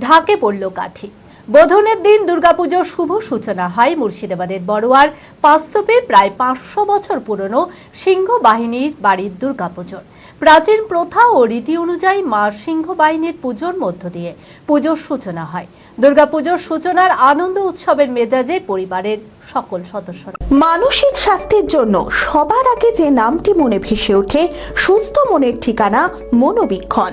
ঢাকে পড়ল কাঠি। বোধনের দিন দুর্গাপুজোর শুভ সূচনা হয় মুর্শিদাবাদের বড়োয়ার পাঁচতপের প্রায় পাঁচশো বছর পুরনো সিংহ বাহিনীর বাড়ির দুর্গাপুজোর। প্রাচীন প্রথা ও রীতি অনুযায়ী মা সিংহ বাহিনীর পুজোর মধ্য দিয়ে পুজোর সূচনা হয়। দুর্গাপুজোর সূচনার আনন্দ উৎসবের মেজাজে পরিবারের সকল সদস্যরা। মানসিক স্বাস্থ্যের জন্য সবার আগে যে নামটি মনে ভেসে ওঠে, সুস্থ মনের ঠিকানা মনোবীক্ষণ।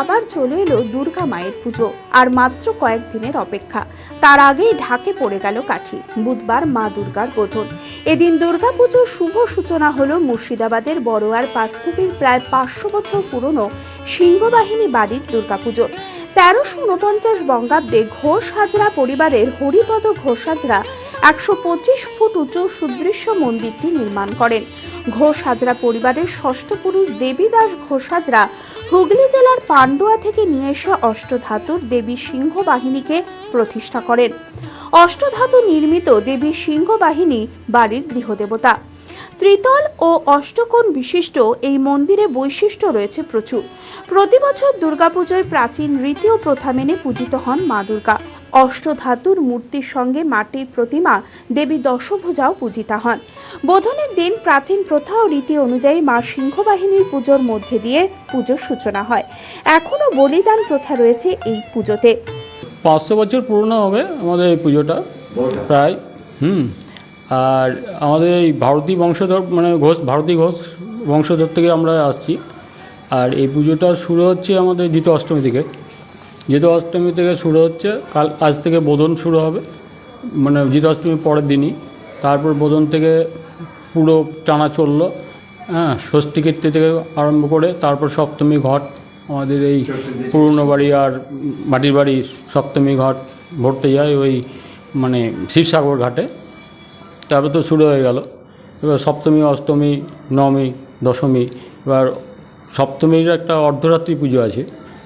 আবার চলে এলো দুর্গা মায়ের পুজো, আর মাত্র কয়েকদিনের অপেক্ষা। তার আগেই ঢাকে পড়ে গেল কাঠি, বুধবার মা দুর্গার বোধন। এদিন দুর্গা পুজোর শুভ সূচনা হলো মুর্শিদাবাদের বড়োয়ার পাঁচথুপির প্রায় পাঁচশো বছর পুরনো সিংহবাহিনী বাড়ির দুর্গাপুজোর তেরোশো উনপঞ্চাশ বঙ্গাব্দে ঘোষ হাজরা পরিবারের হরিপদ ঘোষ হাজরা একশো পঁচিশ ফুট উঁচু সুদৃশ্য মন্দিরটি নির্মাণ করেন। ঘোষ হাজরা পরিবারের ষষ্ঠ পুরুষ দেবীদাস ঘোষ হাজরা হুগলি জেলার পান্ডুয়া থেকে নিয়ে এসে অষ্টধাতুর দেবী সিংহ বাহিনীকে প্রতিষ্ঠা করেন। অষ্টধাতু নির্মিত দেবী সিংহ বাহিনী বাড়ির গৃহদেবতা। ত্রিতল ও অষ্টকোণ বিশিষ্ট এই মন্দিরে বৈশিষ্ট্য রয়েছে প্রচুর। প্রতি বছর দুর্গাপুজোয় প্রাচীন রীতি ও প্রথা মেনে পূজিত হন মা দুর্গা। অষ্টধাতুর মূর্তির সঙ্গে মাটির প্রতিমা দেবী দশভুজাও পূজিতা হন। বোধনের দিন প্রাচীন প্রথা ও রীতি অনুযায়ী মা সিংহবাহিনীর পুজোর মধ্যে দিয়ে পুজোর সূচনা হয়। এখনও বলিদান প্রথা রয়েছে এই পুজোতে। পাঁচশো বছর পুরনো হবে আমাদের এই পুজোটা প্রায় হুম। আর আমাদের এই ভারতী বংশধর মানে ঘোষ ভারতী ঘোষ বংশধর থেকে আমরা আসছি। আর এই পুজোটা শুরু হচ্ছে আমাদের জিত অষ্টমী থেকে। জিত অষ্টমী থেকে শুরু হচ্ছে, কাল, আজ থেকে বোধন শুরু হবে। মানে জিত অষ্টমীর পরের দিনই। তারপর বোধন থেকে পুরো টানা চলল। হ্যাঁ ষষ্ঠী কীর্তি থেকে আরম্ভ করে তারপর সপ্তমী ঘট, আমাদের এই পুরনো বাড়ি আর মাটির বাড়ি সপ্তমী ঘট ভরতে যায় ওই মানে শিবসাগর ঘাটে। তারপর তো শুরু হয়ে গেল। এবার সপ্তমী, অষ্টমী, নবমী, দশমী, এবার সপ্তমীর একটা অর্ধরাত্রি পুজো আছে।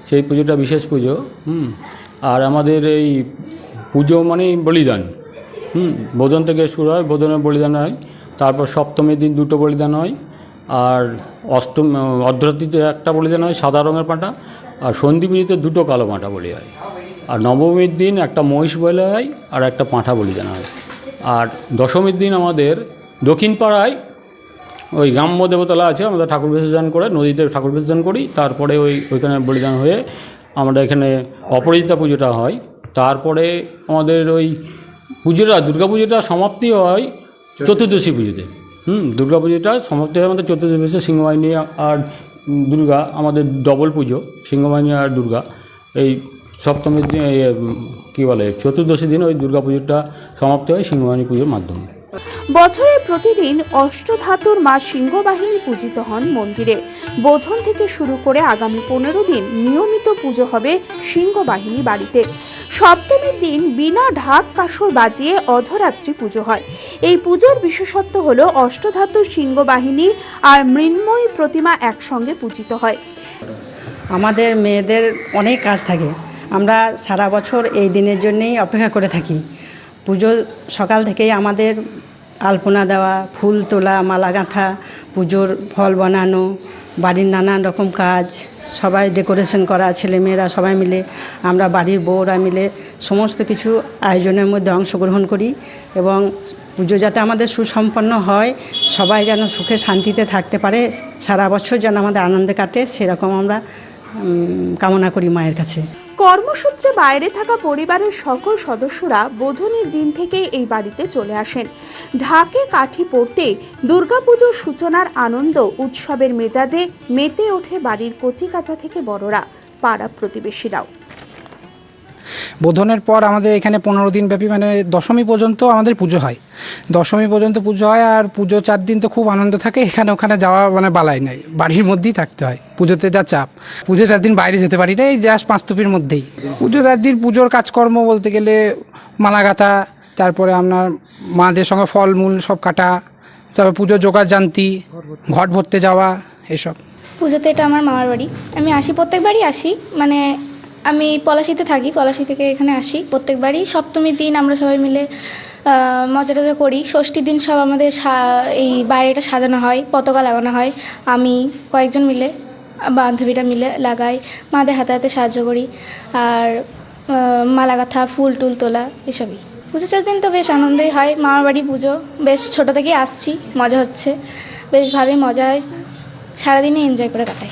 সেই পুজোটা বিশেষ পুজো, হুম। আর আমাদের এই পুজো মানেই বলিদান, হুম। বোধন থেকে শুরু হয় বোধনের বলিদান হয়, তারপর সপ্তমীর দিন দুটো বলিদান হয়, আর অষ্টম, অর্ধরাত্রিতে একটা বলিদান হয়, সাদা রঙের পাঁটা, আর সন্ধি পুজোতে দুটো কালো পাঁঠা বলি হয়। আর নবমীর দিন একটা মহিষ বলে হয়, আর একটা পাঁঠা বলিদান হয়। আর দশমীর দিন আমাদের দক্ষিণ পাড়ায় ওই গ্রাম্য দেবতলা আছে, আমরা ঠাকুর বিসর্জন করে, নদীতে ঠাকুর বিসর্জন করি, তারপরে ওই, ওইখানে বলিদান হয়ে আমরা এখানে অপরাজিতা পুজোটা হয়। তারপরে আমাদের ওই পুজোটা, দুর্গা পুজোটা সমাপ্তি হয় চতুর্দশী পুজোতে। হুম, দুর্গা পুজোটা সমাপ্তি হয় আমাদের চতুর্দশী, সিংহবাহিনী আর দুর্গা, আমাদের ডবল পুজো, সিংহবাহিনী আর দুর্গা। এই সপ্তমীর দিন কী বলে চতুর্দশী দিন ওই দুর্গা পুজোটা সমাপ্তি হয় সিংহবাহিনী পুজোর মাধ্যমে। বছরের প্রতিদিন অষ্টধাতুর মা সিংহবাহিনী পূজিত হন মন্দিরে। বোধন থেকে শুরু করে আগামী পনেরো দিন নিয়মিত পুজো হবে সিংহবাহিনী বাড়িতে। সপ্তমীর দিন বিনা ঢাক কাসর বাজিয়ে অধরাত্রি পুজো হয়। এই পুজোর বিশেষত্ব হল অষ্টধাতুর সিংহবাহিনী আর মৃন্ময়ী প্রতিমা একসঙ্গে পূজিত হয়। আমাদের মেয়েদের অনেক কাজ থাকে। আমরা সারা বছর এই দিনের জন্যেই অপেক্ষা করে থাকি। পুজো সকাল থেকেই আমাদের আলপনা দেওয়া, ফুল তোলা, মালা গাঁথা, পুজোর ফল বানানো, বাড়ির নানান রকম কাজ, সবাই ডেকোরেশন করা ছেলেমেয়েরা সবাই মিলে, আমরা বাড়ির বউরা মিলে সমস্ত কিছু আয়োজনের মধ্যে অংশগ্রহণ করি এবং পুজো যাতে আমাদের সুসম্পন্ন হয়, সবাই যেন সুখে শান্তিতে থাকতে পারে, সারা বছর যেন আমাদের আনন্দে কাটে, সেরকম আমরা কামনা করি মায়ের কাছে। কর্মসূত্রে বাইরে থাকা পরিবারের সকল সদস্যরা বোধনের দিন থেকে এই বাড়িতে চলে আসেন। ঢাকে কাঠি পড়তে দুর্গাপুজোর সূচনার আনন্দ, উৎসবের মেজাজে মেতে ওঠে বাড়ির কচিকাচা থেকে বড়রা, পাড়া প্রতিবেশীরাও। বোধনের পর আমাদের এখানে পনেরো দিন ব্যাপী মানে দশমী পর্যন্ত আমাদের পুজো হয়। দশমী পর্যন্ত পুজো হয় আর পুজো চার দিন তো খুব আনন্দ থাকে, এখানে ওখানে যাওয়া মানে বালাই নাই, বাড়ির মধ্যেই থাকতে হয়, পুজোতে যা চাপ। পুজো চার দিন বাইরে যেতে পারি না, এই জাস্ট পাঁচতুপির মধ্যেই। পুজো চার দিন পুজোর কাজকর্ম বলতে গেলে মালা গাঁথা তারপরে আপনার মাদের সঙ্গে ফলমূল সব কাটা, তারপর পুজো জোগাড় জানতি, ঘট ভরতে যাওয়া, এসব। পুজোতে এটা আমার মামার বাড়ি। আমি আসি প্রত্যেকবারই আসি মানে আমি পলাশিতে থাকি, পলাশি থেকে এখানে আসি প্রত্যেকবারই। সপ্তমীর দিন আমরা সবাই মিলে মজা টজা করি। ষষ্ঠীর দিন সব আমাদের এই বাইরেটা সাজানো হয়, পতাকা লাগানো হয়। আমি, কয়েকজন মিলে, বান্ধবীরা মিলে লাগাই, মাদের হাতে হাতে সাহায্য করি। আর মালা গাঁথা ফুল টুল তোলা, এসবই। পুজো চার দিন তো বেশ আনন্দই হয়, মামার বাড়ি পুজো। বেশ ছোটো থেকেই আসছি, মজা হচ্ছে। বেশ ভালোই মজা হয়, সারাদিনই এনজয় করে কাটাই।